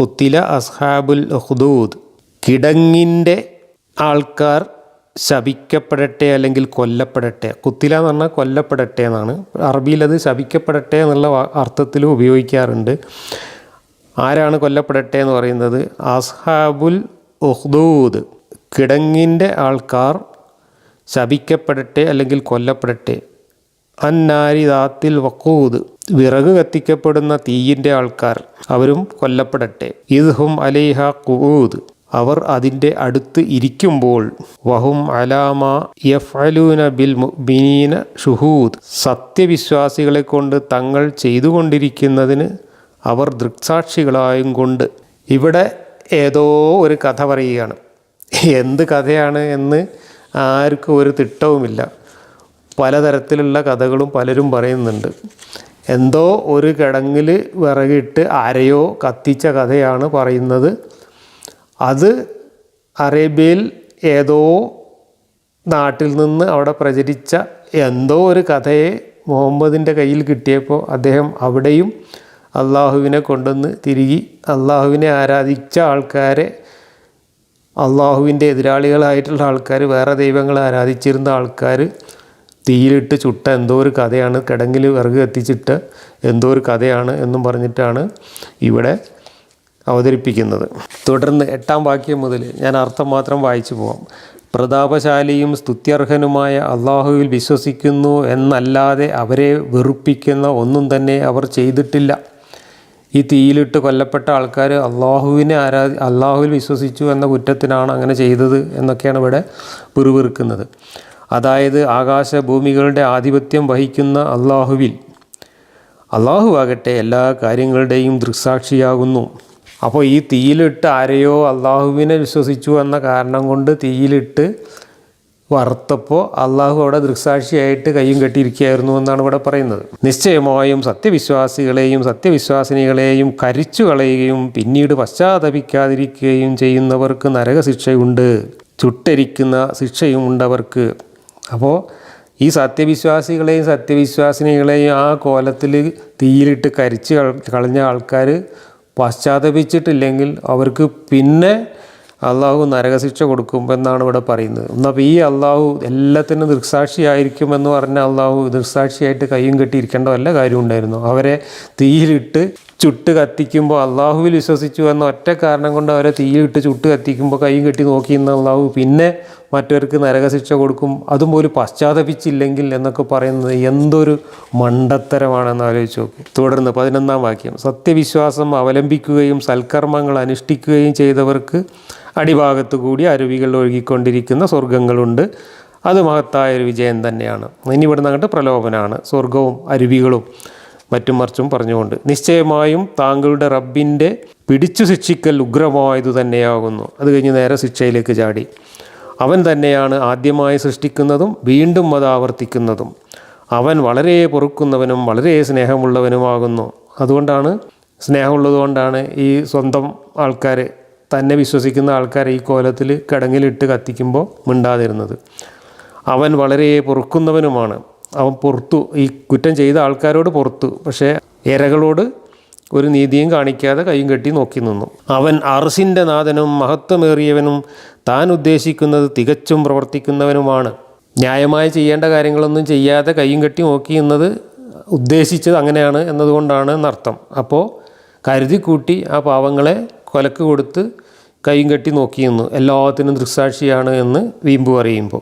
കുത്തില അസ്ഹാബുൽ ഹുദൂദ്. കിടങ്ങിന്റെ ആൾക്കാർ ശപിക്കപ്പെടട്ടെ അല്ലെങ്കിൽ കൊല്ലപ്പെടട്ടെ. കുത്തില എന്ന് പറഞ്ഞാൽ കൊല്ലപ്പെടട്ടെ എന്നാണ്. അറബിയിൽ അത് ശപിക്കപ്പെടട്ടെ എന്നുള്ള അർത്ഥത്തിലും ഉപയോഗിക്കാറുണ്ട്. ആരാണ് കൊല്ലപ്പെടട്ടെ എന്ന് പറയുന്നത്? അസ്ഹാബുൽ ഉഹ്ദൂദ് കിടങ്ങിന്റെ ആൾക്കാർ ശപിക്കപ്പെടട്ടെ അല്ലെങ്കിൽ കൊല്ലപ്പെടട്ടെ. അന്നാരി ദാത്തിൽ വക്കൂദ് വിറക് കത്തിക്കപ്പെടുന്ന തീയിന്റെ ആൾക്കാർ അവരും കൊല്ലപ്പെടട്ടെ. ഇദ്ഹും അലൈഹ കുഊദ് അവർ അതിന്റെ അടുത്ത് ഇരിക്കുമ്പോൾ വഹും അലാമ യഫ്അലൂന ബിൽ മുഅ്മിനീന ഷുഹൂദ്. സത്യവിശ്വാസികളെ കൊണ്ട് തങ്ങൾ ചെയ്തുകൊണ്ടിരിക്കുന്നതിന് അവർ ദൃക്സാക്ഷികളായും കൊണ്ട്. ഇവിടെ ഏതോ ഒരു കഥ പറയുകയാണ്. എന്ത് കഥയാണ് എന്ന് ആർക്കും ഒരു തിട്ടവുമില്ല. പലതരത്തിലുള്ള കഥകളും പലരും പറയുന്നുണ്ട്. എന്തോ ഒരു കിടങ്ങിൽ വിറകിട്ട് ആരെയോ കത്തിച്ച കഥയാണ് പറയുന്നത്. അത് അറേബ്യയിൽ ഏതോ നാട്ടിൽ നിന്ന് അവിടെ പ്രചരിച്ച എന്തോ ഒരു കഥയെ മുഹമ്മദിന്റെ കയ്യിൽ കിട്ടിയപ്പോൾ അദ്ദേഹം അവിടെയും അള്ളാഹുവിനെ കൊണ്ടുവന്ന് തിരികെ അള്ളാഹുവിനെ ആരാധിച്ച ആൾക്കാരെ അള്ളാഹുവിന്റെ എതിരാളികളായിട്ടുള്ള ആൾക്കാർ വേറെ ദൈവങ്ങളെ ആരാധിച്ചിരുന്ന ആൾക്കാർ തീയിലിട്ട് ചുട്ട എന്തോ ഒരു കഥയാണ് കിടങ്ങിൽ വിറക് കത്തിച്ചിട്ട് എന്തോ ഒരു കഥയാണ് എന്നും പറഞ്ഞിട്ടാണ് ഇവിടെ അവതരിപ്പിക്കുന്നത്. തുടർന്ന് എട്ടാം വാക്യം മുതൽ ഞാൻ അർത്ഥം മാത്രം വായിച്ചു പോവാം. പ്രതാപശാലിയും സ്തുത്യർഹനുമായ അള്ളാഹുവിൽ വിശ്വസിക്കുന്നു എന്നല്ലാതെ അവരെ വെറുപ്പിക്കുന്ന ഒന്നും തന്നെ അവർ ചെയ്തിട്ടില്ല. ഈ തീയിലിട്ട് കൊല്ലപ്പെട്ട ആൾക്കാർ അള്ളാഹുവിനെ ആരാ അള്ളാഹുവിൽ വിശ്വസിച്ചു എന്ന കുറ്റത്തിനാണ് അങ്ങനെ ചെയ്തത് എന്നൊക്കെയാണ് ഇവിടെ പിറുപിറുക്കുന്നത്. അതായത് ആകാശഭൂമികളുടെ ആധിപത്യം വഹിക്കുന്ന അള്ളാഹുവിൽ. അള്ളാഹു ആകട്ടെ എല്ലാ കാര്യങ്ങളുടെയും ദൃക്സാക്ഷിയാകുന്നു. അപ്പോൾ ഈ തീയിലിട്ട് ആരെയോ അള്ളാഹുവിനെ വിശ്വസിച്ചു എന്ന കാരണം കൊണ്ട് തീയിലിട്ട് വറുത്തപ്പോൾ അള്ളാഹു അവിടെ ദൃക്സാക്ഷിയായിട്ട് കയ്യും കെട്ടിയിരിക്കുകയായിരുന്നു എന്നാണ് ഇവിടെ പറയുന്നത്. നിശ്ചയമായും സത്യവിശ്വാസികളെയും സത്യവിശ്വാസിനികളെയും കരിച്ചു കളയുകയും പിന്നീട് പശ്ചാത്തപിക്കാതിരിക്കുകയും ചെയ്യുന്നവർക്ക് നരകശിക്ഷയുണ്ട്. ചുട്ടരിക്കുന്ന ശിക്ഷയും ഉണ്ടവർക്ക് അപ്പോൾ ഈ സത്യവിശ്വാസികളെയും സത്യവിശ്വാസിനികളെയും ആ കോലത്തിൽ തീയിലിട്ട് കരിച്ച് കളഞ്ഞ ആൾക്കാർ പശ്ചാത്തപിച്ചിട്ടില്ലെങ്കിൽ അവർക്ക് പിന്നെ അള്ളാഹു നരകശിക്ഷ കൊടുക്കും എന്നാണ് ഇവിടെ പറയുന്നത്. എന്നപ്പോൾ ഈ അള്ളാഹു എല്ലാത്തിനും ദൃക്സാക്ഷിയായിരിക്കുമെന്ന് പറഞ്ഞ അള്ളാഹു ദൃക്സാക്ഷിയായിട്ട് കയ്യും കെട്ടിയിരിക്കേണ്ട വല്ല കാര്യം ഉണ്ടായിരുന്നു? അവരെ തീയിലിട്ട് ചുട്ട് കത്തിക്കുമ്പോൾ അള്ളാഹുവിൽ വിശ്വസിച്ചു എന്ന ഒറ്റ കാരണം കൊണ്ട് അവരെ തീയിലിട്ട് ചുട്ട് കത്തിക്കുമ്പോൾ കൈയും കെട്ടി നോക്കി നോക്കിയിരുന്ന അള്ളാഹു പിന്നെ മറ്റവർക്ക് നരകശിക്ഷ കൊടുക്കും. അതും ഒരു പശ്ചാത്തപിച്ചില്ലെങ്കിൽ എന്നൊക്കെ പറയുന്നത് എന്തൊരു മണ്ടത്തരമാണെന്ന് ആലോചിച്ച് നോക്കി. തുടർന്ന് പതിനൊന്നാം വാക്യം. സത്യവിശ്വാസം അവലംബിക്കുകയും സൽക്കർമ്മങ്ങൾ അനുഷ്ഠിക്കുകയും ചെയ്തവർക്ക് അടിഭാഗത്ത് കൂടി അരുവികൾ ഒഴുകിക്കൊണ്ടിരിക്കുന്ന സ്വർഗങ്ങളുണ്ട് അത് മഹത്തായ ഒരു വിജയം തന്നെയാണ്. ഇനി ഇവിടെ നിന്നങ്ങോട്ട് പ്രലോഭനമാണ് സ്വർഗവും അരുവികളും. മറ്റും മറിച്ചും പറഞ്ഞുകൊണ്ട് നിശ്ചയമായും താങ്കളുടെ റബ്ബിന്റെ പിടിച്ചു ശിക്ഷിക്കൽ ഉഗ്രമായതു തന്നെയാകുന്നു. അത് കഴിഞ്ഞ് നേരെ ശിക്ഷയിലേക്ക് ചാടി. അവൻ തന്നെയാണ് ആദ്യമായി സൃഷ്ടിക്കുന്നതും വീണ്ടും അത് ആവർത്തിക്കുന്നതും. അവൻ വളരെ പൊറുക്കുന്നവനും വളരെ സ്നേഹമുള്ളവനുമാകുന്നു. അതുകൊണ്ടാണ് സ്നേഹമുള്ളതുകൊണ്ടാണ് ഈ സ്വന്തം ആൾക്കാർ തന്നെ വിശ്വസിക്കുന്ന ആൾക്കാരെ ഈ കോലത്തിൽ കിടങ്ങിലിട്ട് കത്തിക്കുമ്പോൾ മിണ്ടാതിരുന്നത്. അവൻ വളരെ പൊറുക്കുന്നവനുമാണ്. അവൻ പുറത്തു ഈ കുറ്റം ചെയ്ത ആൾക്കാരോട് പുറത്തു. പക്ഷേ ഇരകളോട് ഒരു നീതിയും കാണിക്കാതെ കൈയും കെട്ടി നോക്കി നിന്നു. അവൻ അറസിന്റെ നാഥനും മഹത്വമേറിയവനും താൻ ഉദ്ദേശിക്കുന്നത് തികച്ചും പ്രവർത്തിക്കുന്നവനുമാണ്. ന്യായമായി ചെയ്യേണ്ട കാര്യങ്ങളൊന്നും ചെയ്യാതെ കൈയും കെട്ടി നോക്കി എന്നത് ഉദ്ദേശിച്ചത് അങ്ങനെയാണ് എന്നതുകൊണ്ടാണ് എന്നർത്ഥം. അപ്പോൾ കരുതി കൂട്ടി ആ പാവങ്ങളെ കൊലക്ക് കൊടുത്ത് കൈയും കെട്ടി നോക്കിയെന്നു എല്ലാത്തിനും ദൃക്സാക്ഷിയാണ് എന്ന് വീമ്പു പറയുമ്പോൾ.